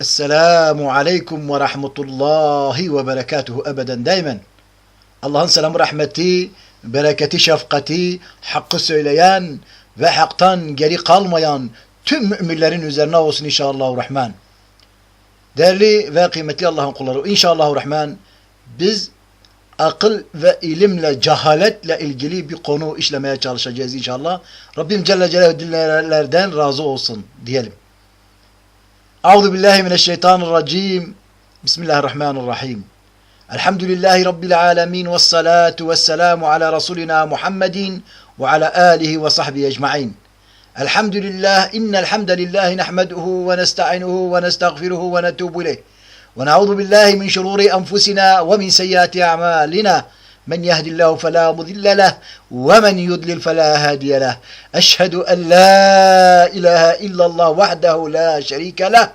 Esselamu aleyküm ve rahmetullahi ve berekatuhu ebeden daimen. Allah'ın selamı, rahmeti, bereketi, şefkati, hakkı söyleyen ve haktan geri kalmayan tüm müminlerin üzerine olsun inşallah rahman. Değerli ve kıymetli Allah'ın kulları inşallah rahman biz akıl ve ilimle, cehaletle ilgili bir konu işlemeye çalışacağız inşallah. Rabbim Celle Celaluhu dinleyenlerden razı olsun diyelim. أعوذ بالله من الشيطان الرجيم. بسم الله الرحمن الرحيم. الحمد لله رب العالمين والصلاة والسلام على رسولنا محمد وعلى آله وصحبه أجمعين. الحمد لله إن الحمد لله نحمده ونستعينه ونستغفره ونتوب إليه. ونعوذ بالله من شرور أنفسنا ومن سيئات أعمالنا. من يهد الله فلا مضل له ومن يضلل فلا هادي له. أشهد أن لا إله إلا الله وحده لا شريك له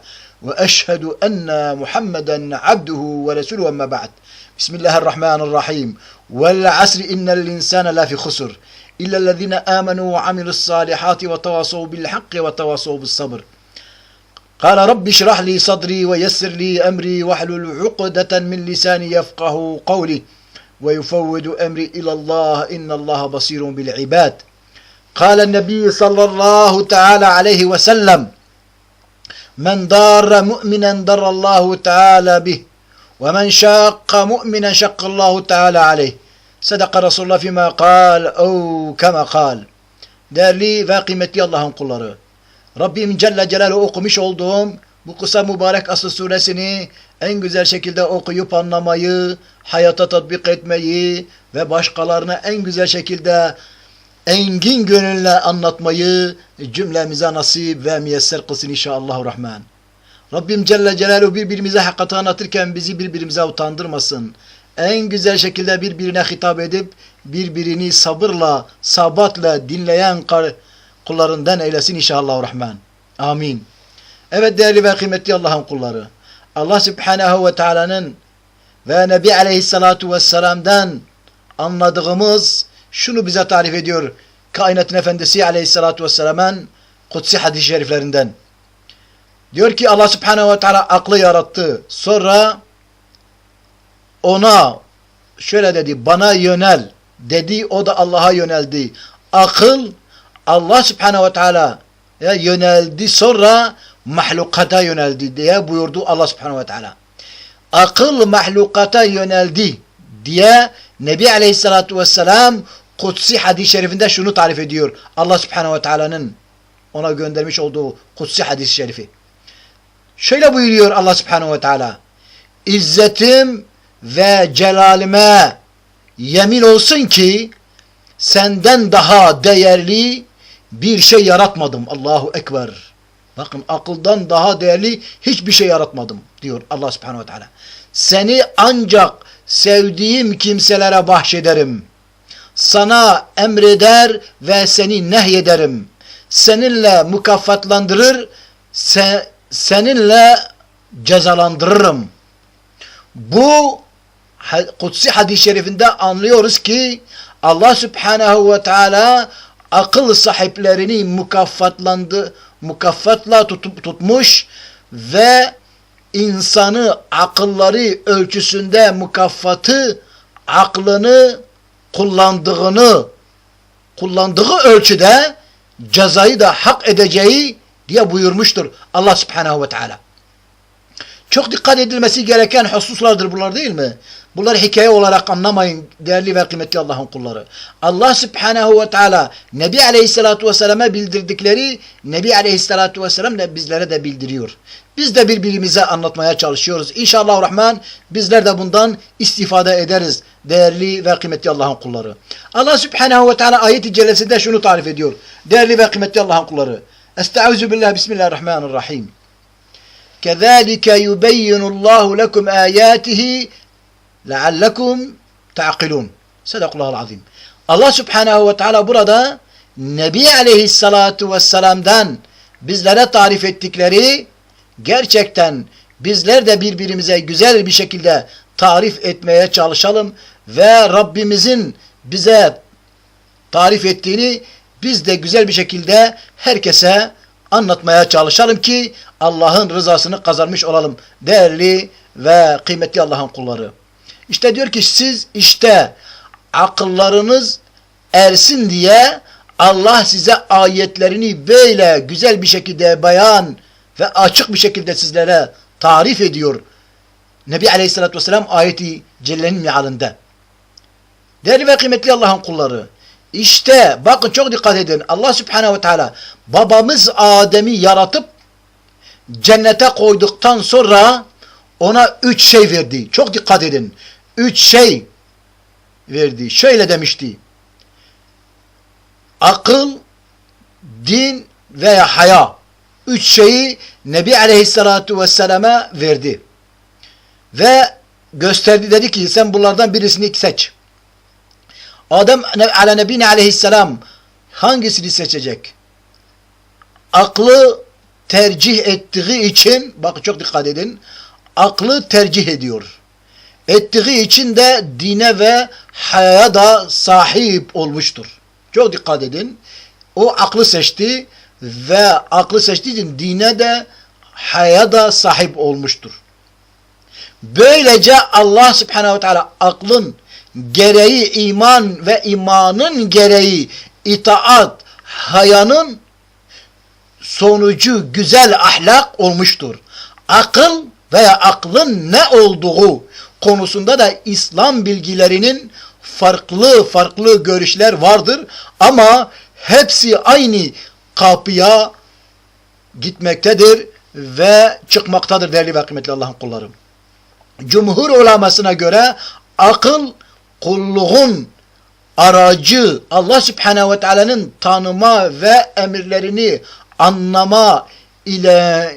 وأشهد أن محمدا عبده ورسوله أما بعد. بسم الله الرحمن الرحيم. والعسر إن الإنسان لا في خسر إلا الذين آمنوا وعملوا الصالحات وتواصوا بالحق وتواصوا بالصبر. قال رب اشرح لي صدري ويسر لي أمري واحلل عقدة من لساني يفقه قولي. ويفوض أمري إلى الله إن الله بصير بالعباد. قال النبي صلى الله تعالى عليه وسلم من دار مؤمنا در الله تعالى به ومن شاق مؤمنا شق الله تعالى عليه. صدق رسول الله فيما قال أو كما قال. Değerli ve kıymetli Allah'ın kulları, Rabbim Celle Celaluhu okumuş olduğum bu kısa mübarek Asıl suresini en güzel şekilde okuyup anlamayı, hayata tatbik etmeyi ve başkalarına en güzel şekilde engin gönülle anlatmayı cümlemize nasip ve müyesser kılsın inşallah rahman. Rabbim Celle Celaluhu birbirimize hakikati anlatırken bizi birbirimize utandırmasın. En güzel şekilde birbirine hitap edip birbirini sabırla, sabatla dinleyen kullarından eylesin inşallah rahman. Amin. Evet değerli ve kıymetli Allah'ın kulları. Allah Subhanahu ve Teala'nın ve Nebi Aleyhissalatu Vesselam'dan anladığımız şunu bize tarif ediyor. Kainatın Efendisi Aleyhissalatu Vesselam'ın kutsi hadis-i şeriflerinden. Diyor ki Allah Subhanahu ve Teala aklı yarattı. Sonra ona şöyle dedi bana yönel dedi o da Allah'a yöneldi. Akıl Allah Subhanahu ve Teala yöneldi sonra mahlukata yöneldi diye buyurdu Allah Subhanahu ve Teala. Akıl mahlukata yöneldi diye Nebi Aleyhissalatu Vesselam Kutsi hadis-i şerifinde şunu tarif ediyor. Allah Subhanahu ve Teala'nın ona göndermiş olduğu Kutsi hadis-i şerifi. Şöyle buyuruyor Allah Subhanahu ve Teala. İzzetim ve celalime yemin olsun ki senden daha değerli bir şey yaratmadım. Allahu Ekber. Bakın akıldan daha değerli hiçbir şey yaratmadım diyor Allah Subhanahu ve Teala. Seni ancak sevdiğim kimselere bahşederim. Sana emreder ve seni nehyederim. Seninle mükafatlandırır, se, seninle cezalandırırım. Bu kutsi hadis-i şerifinde anlıyoruz ki Allah Subhanahu ve Teala akıl sahiplerini mukafatlandı, mukafatla tutup, tutmuş ve insanı akılları ölçüsünde mukafatı aklını kullandığını kullandığı ölçüde cezayı da hak edeceği diye buyurmuştur Allah Subhanahu ve Teala. Çok dikkat edilmesi gereken hususlardır bunlar değil mi? Bunları hikaye olarak anlamayın değerli ve kıymetli Allah'ın kulları. Allah Subhanahu ve Teala Nebi Aleyhisselatü Vesselam'a bildirdikleri Nebi Aleyhisselatü Vesselam da bizlere de bildiriyor. Biz de birbirimize anlatmaya çalışıyoruz. İnşallah Rahman bizler de bundan istifade ederiz değerli ve kıymetli Allah'ın kulları. Allah Subhanahu ve Teala ayet-i cellesinde şunu tarif ediyor. Değerli ve kıymetli Allah'ın kulları. Estaizu billah bismillahirrahmanirrahim. كذلك يبين الله لكم آياته لعلكم تعقلون Sadakullahul azim. Allah Subhanahu ve Teala burada Nebi Aleyhissalatu Vesselam'dan bizlere tarif ettikleri gerçekten bizler de birbirimize güzel bir şekilde tarif etmeye çalışalım ve Rabbimizin bize tarif ettiğini biz de güzel bir şekilde herkese anlatmaya çalışalım ki Allah'ın rızasını kazanmış olalım. Değerli ve kıymetli Allah'ın kulları. İşte diyor ki siz işte akıllarınız ersin diye Allah size ayetlerini böyle güzel bir şekilde beyan ve açık bir şekilde sizlere tarif ediyor. Nebi Aleyhisselatü Vesselam ayeti Celle'nin mealinde. Değerli ve kıymetli Allah'ın kulları. İşte bakın çok dikkat edin. Allah Subhanahu ve Teala babamız Adem'i yaratıp cennete koyduktan sonra ona üç şey verdi. Çok dikkat edin. Üç şey verdi. Şöyle demişti. Akıl, din veya haya. Üç şeyi Nebi Aleyhisselatü Vesselam'a verdi. Ve gösterdi dedi ki sen bunlardan birisini seç. Adem ala nebine aleyhisselam hangisini seçecek? Aklı tercih ettiği için bak çok dikkat edin. Aklı tercih ediyor. Ettiği için de dine ve hayaya da sahip olmuştur. Çok dikkat edin. O aklı seçti ve aklı seçtiği için dine de hayaya da sahip olmuştur. Böylece Allah subhanehu ve teala aklın gereği iman ve imanın gereği itaat, hayanın sonucu güzel ahlak olmuştur. Akıl veya aklın ne olduğu konusunda da İslam bilgilerinin farklı farklı görüşler vardır ama hepsi aynı kapıya gitmektedir ve çıkmaktadır değerli ve kıymetli Allah'ın kullarım. Cumhur ulamasına göre akıl kulluğun aracı Allah Subhanahu ve Teala'nın tanıma ve emirlerini anlama ile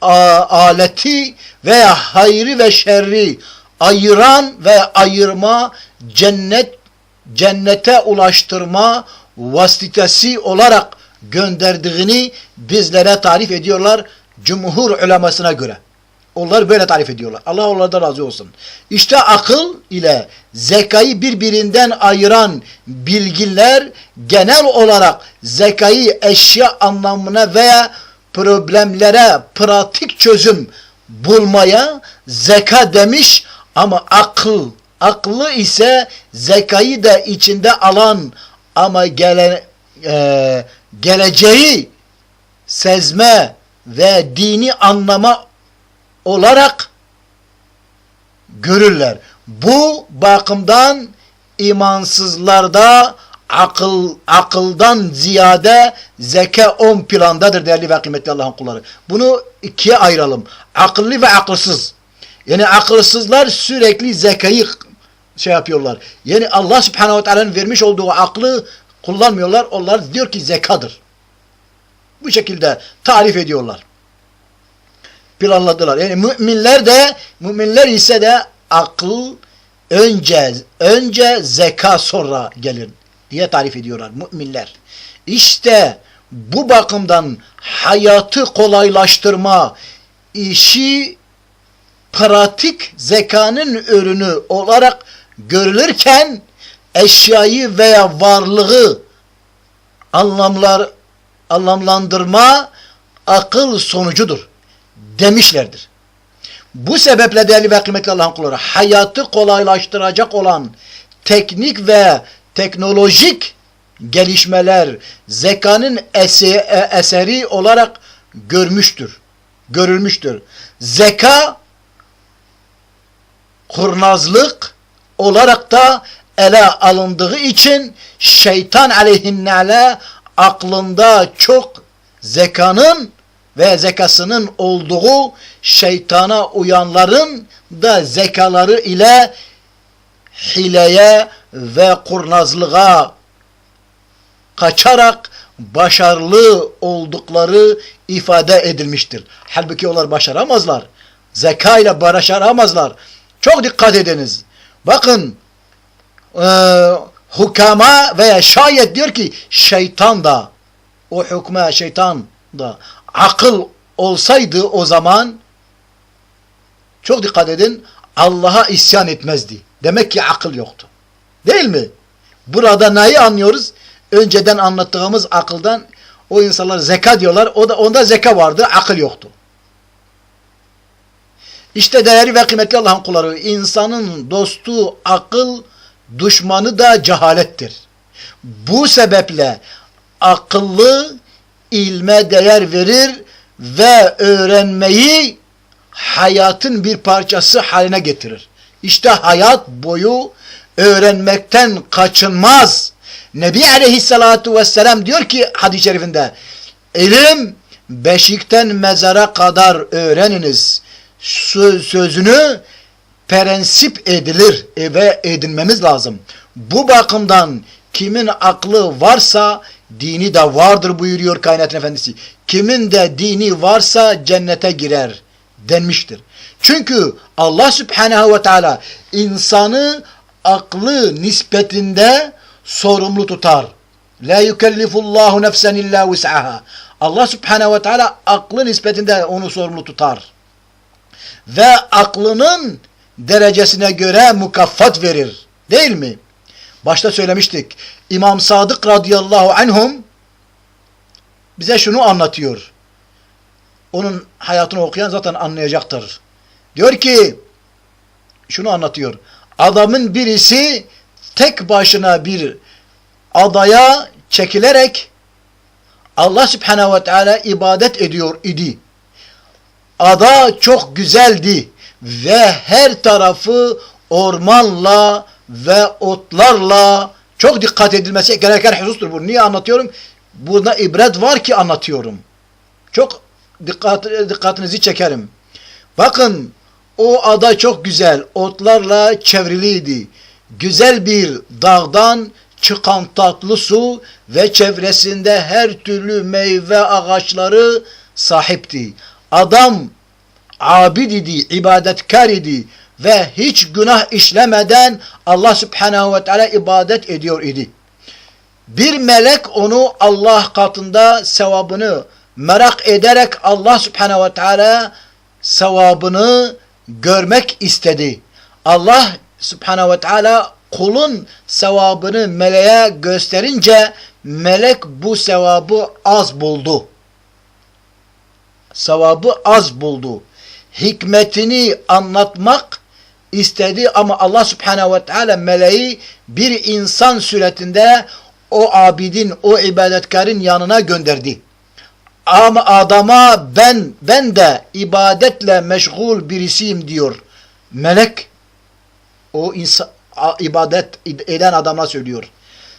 a, aleti veya hayrı ve şerri ayıran ve ayırma cennet cennete ulaştırma vasitesi olarak gönderdiğini bizlere tarif ediyorlar cumhur ulemasına göre. Onlar böyle tarif ediyorlar. Allah onlardan razı olsun. İşte akıl ile zekayı birbirinden ayıran bilgiler genel olarak zekayı eşya anlamına veya problemlere pratik çözüm bulmaya zeka demiş ama akıl aklı ise zekayı da içinde alan ama gele, e, geleceği sezme ve dini anlama olarak görürler. Bu bakımdan imansızlarda akıl akıldan ziyade zeka on plandadır değerli ve kıymetli Allah'ın kulları. Bunu ikiye ayıralım. Akıllı ve akılsız. Yani akılsızlar sürekli zekayı şey yapıyorlar. Yani Allah subhanahu ve teala'nın vermiş olduğu aklı kullanmıyorlar. Onlar diyor ki zekadır. Bu şekilde tarif ediyorlar planladılar. Yani müminler de müminler ise de akıl önce önce zeka sonra gelir diye tarif ediyorlar müminler. İşte bu bakımdan hayatı kolaylaştırma işi pratik zekanın ürünü olarak görülürken eşyayı veya varlığı anlamlar anlamlandırma akıl sonucudur demişlerdir. Bu sebeple değerli ve kıymetli Allah'ın kulları hayatı kolaylaştıracak olan teknik ve teknolojik gelişmeler zekanın eseri olarak görmüştür. Görülmüştür. Zeka kurnazlık olarak da ele alındığı için şeytan aleyhinnale aklında çok zekanın ve zekasının olduğu şeytana uyanların da zekaları ile hileye ve kurnazlığa kaçarak başarılı oldukları ifade edilmiştir. Halbuki onlar başaramazlar. Zeka ile başaramazlar. Çok dikkat ediniz. Bakın e, hukama veya şayet diyor ki şeytan da o hükme şeytan da akıl olsaydı o zaman çok dikkat edin Allah'a isyan etmezdi. Demek ki akıl yoktu. Değil mi? Burada neyi anlıyoruz? Önceden anlattığımız akıldan O insanlar zeka diyorlar. O da onda zeka vardı, akıl yoktu. İşte değerli ve kıymetli Allah'ın kulları, insanın dostu akıl, düşmanı da cehalettir. Bu sebeple akıllı ilme değer verir ve öğrenmeyi hayatın bir parçası haline getirir. İşte hayat boyu öğrenmekten kaçınmaz. Nebi Aleyhisselatü Vesselam diyor ki hadis-i şerifinde ilim beşikten mezara kadar öğreniniz. Sözünü prensip edilir ve edinmemiz lazım. Bu bakımdan kimin aklı varsa dini de vardır buyuruyor kainatın efendisi. Kimin de dini varsa cennete girer denmiştir. Çünkü Allah Subhanahu ve Teala insanı aklı nispetinde sorumlu tutar. La yukellifullahu nefsen illa vus'aha. Allah Subhanahu ve Teala aklı nispetinde onu sorumlu tutar. Ve aklının derecesine göre mukafat verir. Değil mi? Başta söylemiştik. İmam Sadık radıyallahu anhum bize şunu anlatıyor. Onun hayatını okuyan zaten anlayacaktır. Diyor ki şunu anlatıyor. Adamın birisi tek başına bir adaya çekilerek Allah Subhanahu ve Teala ibadet ediyor idi. Ada çok güzeldi ve her tarafı ormanla ve otlarla çok dikkat edilmesi gereken husustur bu. Niye anlatıyorum? Buna ibret var ki anlatıyorum. Çok dikkat, dikkatinizi çekerim. Bakın o ada çok güzel otlarla çevriliydi. Güzel bir dağdan çıkan tatlı su ve çevresinde her türlü meyve ağaçları sahipti. Adam abid idi, ibadetkar idi ve hiç günah işlemeden Allah Subhanahu ve Teala ibadet ediyor idi. Bir melek onu Allah katında sevabını merak ederek Allah Subhanahu ve Teala sevabını görmek istedi. Allah Subhanahu ve Teala kulun sevabını meleğe gösterince melek bu sevabı az buldu. Sevabı az buldu. Hikmetini anlatmak istedi ama Allah Subhanahu ve Teala meleği bir insan suretinde o abidin, o ibadetkarın yanına gönderdi. Ama adama ben ben de ibadetle meşgul birisiyim diyor. Melek o insan ibadet eden adama söylüyor.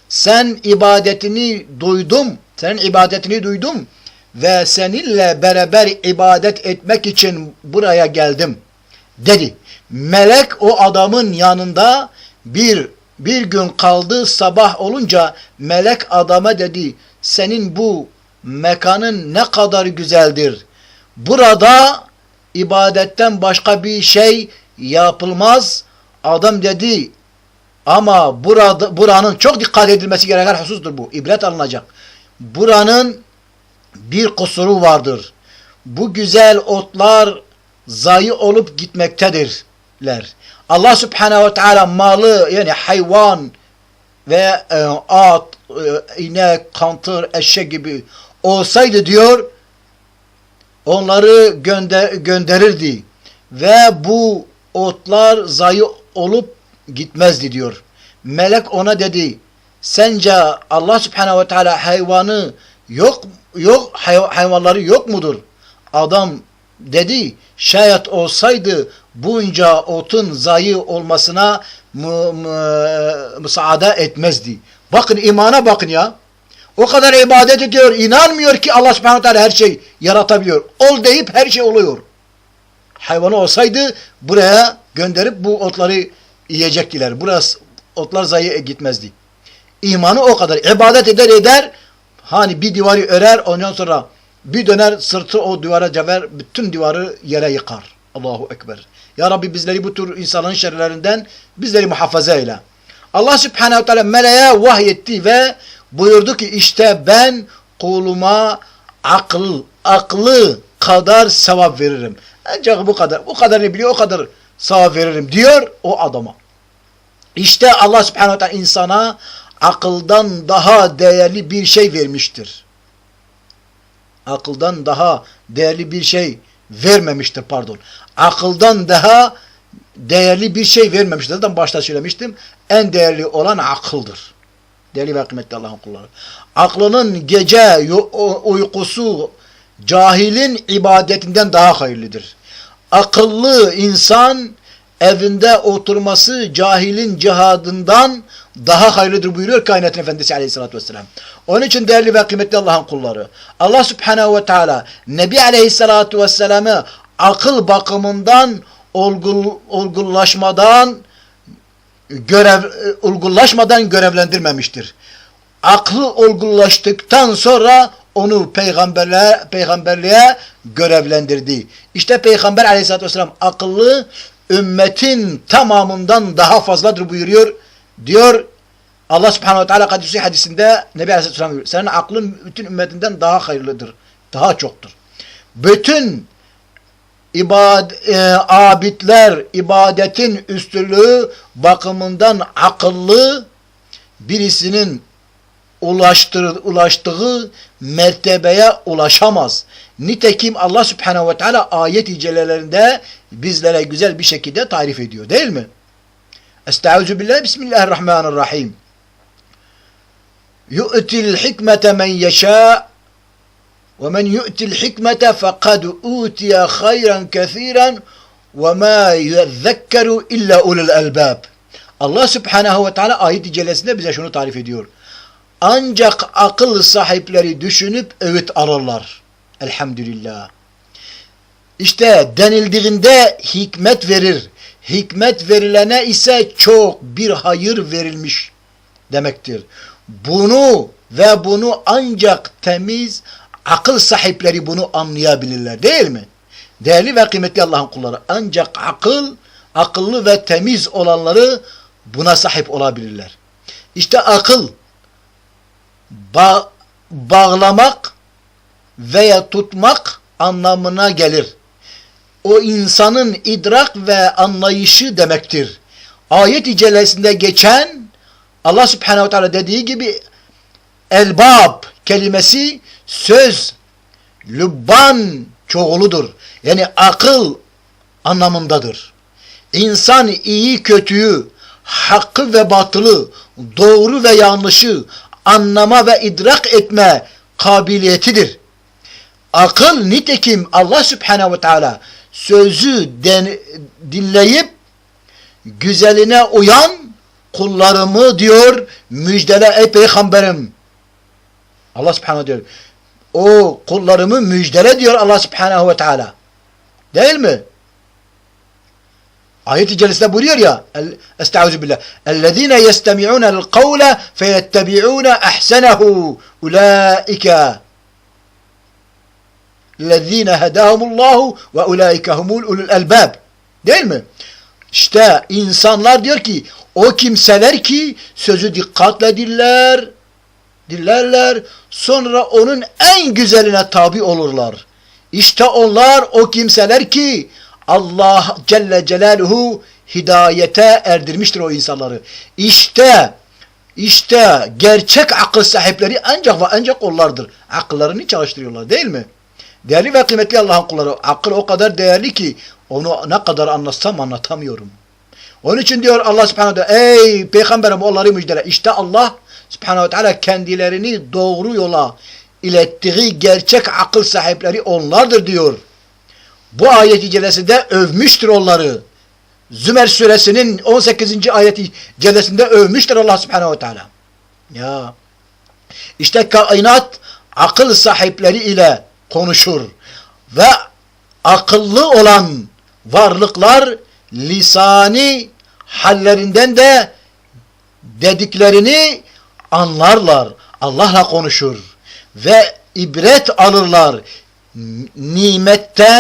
Sen ibadetini duydum. Senin ibadetini duydum ve seninle beraber ibadet etmek için buraya geldim dedi. Melek o adamın yanında bir bir gün kaldı sabah olunca melek adama dedi senin bu mekanın ne kadar güzeldir. Burada ibadetten başka bir şey yapılmaz. Adam dedi ama burada buranın çok dikkat edilmesi gereken husustur bu. İbret alınacak. Buranın bir kusuru vardır. Bu güzel otlar zayi olup gitmektedirler. Allah Subhanahu ve Teala malı yani hayvan ve e, at, e, inek, kantır, eşek gibi olsaydı diyor onları gönder, gönderirdi ve bu otlar zayi olup gitmezdi diyor. Melek ona dedi sence Allah Subhanahu ve Teala hayvanı yok yok hayvanları yok mudur? Adam dedi şayet olsaydı bunca otun zayi olmasına müsaade etmezdi. Bakın imana bakın ya. O kadar ibadet ediyor, inanmıyor ki Allah subhanahu her şey yaratabiliyor. Ol deyip her şey oluyor. Hayvanı olsaydı buraya gönderip bu otları yiyecektiler. Burası otlar zayi gitmezdi. İmanı o kadar. İbadet eder eder. Hani bir divarı örer ondan sonra bir döner sırtı o duvara cever bütün divarı yere yıkar. Allahu Ekber. Ya Rabbi bizleri bu tür insanların şerlerinden bizleri muhafaza eyle. Allah Subhanahu Teala meleğe vahyetti ve buyurdu ki işte ben kuluma akıl, aklı kadar sevap veririm. Ancak bu kadar, bu kadarını biliyor, o kadar sevap veririm diyor o adama. İşte Allah subhanahu teala insana akıldan daha değerli bir şey vermiştir. akıldan daha değerli bir şey vermemiştir pardon. Akıldan daha değerli bir şey vermemiştir. Zaten başta söylemiştim. En değerli olan akıldır. Değerli ve kıymetli Allah'ın kulları. Aklının gece uykusu cahilin ibadetinden daha hayırlıdır. Akıllı insan evinde oturması cahilin cihadından daha hayırlıdır buyuruyor kainatın efendisi aleyhissalatü vesselam. Onun için değerli ve kıymetli Allah'ın kulları. Allah subhanehu ve teala Nebi aleyhissalatü vesselam'ı akıl bakımından olgul, olgunlaşmadan görev olgunlaşmadan görevlendirmemiştir. Aklı olgunlaştıktan sonra onu peygamberliğe, peygamberliğe görevlendirdi. İşte Peygamber aleyhissalatü vesselam akıllı ümmetin tamamından daha fazladır buyuruyor. Diyor Allah subhanahu ve teala kadisi hadisinde Nebi aleyhissalatü vesselam diyor. Senin aklın bütün ümmetinden daha hayırlıdır. Daha çoktur. Bütün ibad, e, abidler ibadetin üstünlüğü bakımından akıllı birisinin ulaştır, ulaştığı mertebeye ulaşamaz. Nitekim Allah Subhanahu ve Teala ayet-i cellelerinde bizlere güzel bir şekilde tarif ediyor değil mi? Estaizu billah Bismillahirrahmanirrahim. Yu'til hikmete men yeşâ ve men yu'til hikmete fekad utiye hayran kethiren ve ma yezekkeru illa ulul elbab. Allah Subhanahu ve Teala ayet-i cellesinde bize şunu tarif ediyor. Ancak akıl sahipleri düşünüp öğüt alırlar. Elhamdülillah. İşte denildiğinde hikmet verir. Hikmet verilene ise çok bir hayır verilmiş demektir. Bunu ve bunu ancak temiz akıl sahipleri bunu anlayabilirler değil mi? Değerli ve kıymetli Allah'ın kulları ancak akıl, akıllı ve temiz olanları buna sahip olabilirler. İşte akıl ba bağlamak veya tutmak anlamına gelir. O insanın idrak ve anlayışı demektir. Ayet-i cellesinde geçen Allah subhanehu teala dediği gibi elbab kelimesi söz, lübban çoğuludur. Yani akıl anlamındadır. İnsan iyi kötüyü, hakkı ve batılı, doğru ve yanlışı anlama ve idrak etme kabiliyetidir. Akıl nitekim Allah Subhanahu ve Teala sözü den, dinleyip güzeline uyan kullarımı diyor müjdele ey peygamberim. Allah Subhanahu diyor. O kullarımı müjdele diyor Allah Subhanahu ve Teala. Değil mi? Ayet-i Celle'de buyuruyor ya Estaizu billah اَلَّذ۪ينَ يَسْتَمِعُونَ الْقَوْلَ فَيَتَّبِعُونَ اَحْسَنَهُ اُولَٰئِكَ الَّذ۪ينَ هَدَاهُمُ اللّٰهُ وَاُولَٰئِكَ هُمُ ulul elbab. Değil mi? İşte insanlar diyor ki o kimseler ki sözü dikkatle diller, dillerler sonra onun en güzeline tabi olurlar. İşte onlar o kimseler ki Allah Celle Celaluhu hidayete erdirmiştir o insanları. İşte işte gerçek akıl sahipleri ancak ve ancak onlardır. Akıllarını çalıştırıyorlar değil mi? Değerli ve kıymetli Allah'ın kulları. Akıl o kadar değerli ki onu ne kadar anlatsam anlatamıyorum. Onun için diyor Allah subhanahu teala ey peygamberim onları müjdele. İşte Allah subhanahu teala kendilerini doğru yola ilettiği gerçek akıl sahipleri onlardır diyor. Bu ayeti celesinde övmüştür onları. Zümer suresinin 18. ayeti celesinde övmüştür Allah subhanehu ve teala. Ya işte kainat akıl sahipleri ile konuşur ve akıllı olan varlıklar lisani hallerinden de dediklerini anlarlar. Allah'la konuşur ve ibret alırlar. Nimetten